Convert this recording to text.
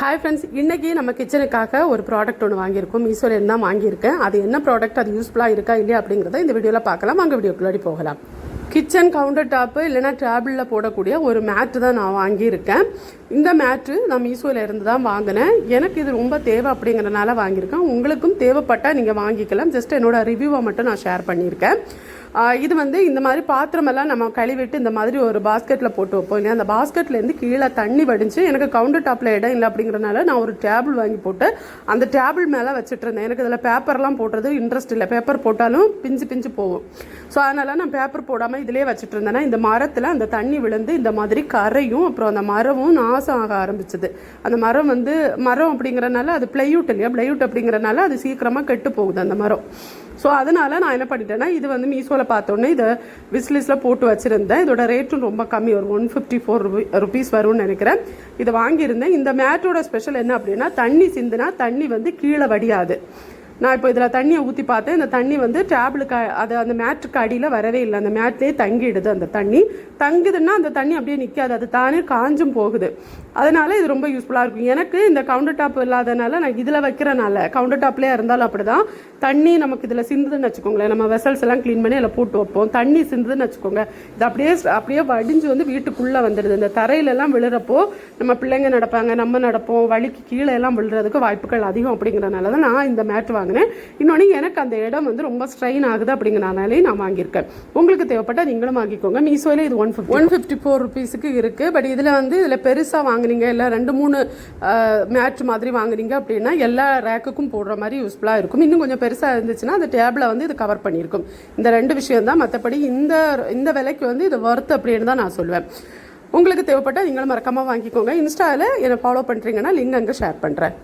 Hi friends இன்றைக்கி நம்ம கிச்சனுக்காக ஒரு ப்ராடக்ட் ஒன்று வாங்கியிருக்கோம். மீஷோலேருந்து தான் வாங்கியிருக்கேன்? அது என்ன ப்ராடக்ட் அது யூஸ்ஃபுல்லாக இருக்கா? இல்லையா? அப்படிங்கிறத இந்த வீடியோவில் பார்க்கலாம். வாங்க வீடியோக்குள்ளாடி போகலாம். கிச்சன் கவுண்டர் டாப்பு இல்லைன்னா டேபிளில் போடக்கூடிய ஒரு மேட்டு தான் நான் வாங்கியிருக்கேன். இந்த மேட்டு நான் மீஷோவில் இருந்து தான் வாங்கினேன். எனக்கு இது ரொம்ப தேவை அப்படிங்கிறனால வாங்கியிருக்கேன். உங்களுக்கும் தேவைப்பட்டால் நீங்கள் வாங்கிக்கலாம். ஜஸ்ட் என்னோடய ரிவ்யூவை மட்டும் நான் ஷேர் பண்ணியிருக்கேன். இது வந்து இந்த மாதிரி பாத்திரமெல்லாம் நம்ம கழுவிட்டு இந்த மாதிரி ஒரு பாஸ்கெட்டில் போட்டு வைப்போம் இல்லையா? அந்த பாஸ்கெட்லேருந்து கீழே தண்ணி வடிஞ்சு எனக்கு கவுண்டர் டாப்பில் இடம் இல்லை அப்படிங்கிறனால நான் ஒரு டேபிள் வாங்கி போட்டு அந்த டேபிள் மேலே வச்சுட்டு இருந்தேன். எனக்கு இதில் பேப்பர்லாம் போடுறது இன்ட்ரெஸ்ட் இல்லை. பேப்பர் போட்டாலும் பிஞ்சு பிஞ்சு போகும். ஸோ அதனால் நான் பேப்பர் போடாமல் இதிலே வச்சுட்டு இருந்தேன்னா இந்த மரத்தில் அந்த தண்ணி விழுந்து இந்த மாதிரி கரையும் அப்புறம் அந்த மரமும் நாசம் ஆக ஆரம்பிச்சது. அந்த மரம் வந்து மரம் அப்படிங்கிறனால அது பிளையூட் இல்லையா? பிளையூட் அப்படிங்கிறனால அது சீக்கிரமாக கெட்டு போகுது அந்த மரம். ஸோ அதனால் நான் என்ன பண்ணிட்டேன்னா இது வந்து மீஷோவில் பார்த்தோன்னே இதை விஸ்லிஸில் போட்டு வச்சுருந்தேன். இதோட ரேட்டும் ரொம்ப கம்மி ஒரு ஒன் ஃபிஃப்டி ஃபோர் ருபீஸ் வரும்னு நினைக்கிறேன். இதை வாங்கியிருந்தேன். இந்த மேட்டோட ஸ்பெஷல் என்ன அப்படின்னா தண்ணி சிந்துனா தண்ணி வந்து கீழே வடியாது. நான் இப்போ இதில் தண்ணியை ஊற்றி பார்த்தேன். இந்த தண்ணி வந்து டேபிளுக்கு அது அந்த மேட்டுக்கு அடியில் வரவே இல்லை. அந்த மேட்லேயே தங்கிடுது அந்த தண்ணி. தங்குதுன்னா அந்த தண்ணி அப்படியே நிற்காது அது தானே காஞ்சும் போகுது. அதனால இது ரொம்ப யூஸ்ஃபுல்லாக இருக்கும். எனக்கு இந்த கவுண்டர் டாப் இல்லாதனால நான் இதில் வைக்கிறனால கவுண்டர் டாப்லேயே இருந்தாலும் அப்படி தான் தண்ணி நமக்கு இதில் சிந்துதுன்னு வச்சுக்கோங்களேன். நம்ம வெசல்ஸ் எல்லாம் க்ளீன் பண்ணி அதில் போட்டு வைப்போம். தண்ணி சிந்துதுன்னு வச்சுக்கோங்க. இது அப்படியே அப்படியே வடிஞ்சு வந்து வீட்டுக்குள்ளே வந்துடுது. இந்த தரையிலெல்லாம் விழுறப்போ நம்ம பிள்ளைங்க நடப்பாங்க நம்ம நடப்போம். வழிக்கு கீழே எல்லாம் விழுறதுக்கு வாய்ப்புகள் அதிகம் அப்படிங்கிறனால தான் நான் இந்த மேட் வாங்கினேன் இன்னொன்று எனக்கு அந்த இடம் வந்து ரொம்ப ஸ்ட்ரெயின் ஆகுது அப்படிங்கிறனாலே நான் வாங்கியிருக்கேன். உங்களுக்கு தேவைப்பட்டால் நீங்களும் வாங்கிக்கோங்க. மீசோயில் இது one fifty one fifty four ருபீஸுக்கு இருக்குது பட் இதில் வந்து இதில் பெருசாக வாங்குனீங்க இல்லை ரெண்டு மூணு மேட்ச் மாதிரி வாங்குனீங்க அப்படின்னா எல்லா ரேக்குக்கும் போடுற மாதிரி யூஸ்ஃபுல்லாக இருக்கும். இன்னும் கொஞ்சம் பெருசாக இருந்துச்சுன்னா அந்த டேபிளை வந்து இது கவர் பண்ணியிருக்கும். இந்த ரெண்டு விஷயம் தான். மற்றபடி இந்த இந்த விலைக்கு வந்து இது ஒர்த் அப்படின்னு தான் நான் சொல்லுவேன் உங்களுக்கு தேவைப்பட்டால் நீங்களும் மறக்காமல் வாங்கிக்கோங்க. இன்ஸ்டாவில் என்னை ஃபாலோ பண்ணுறீங்கன்னா லிங்க் அங்கே ஷேர் பண்ணுறேன்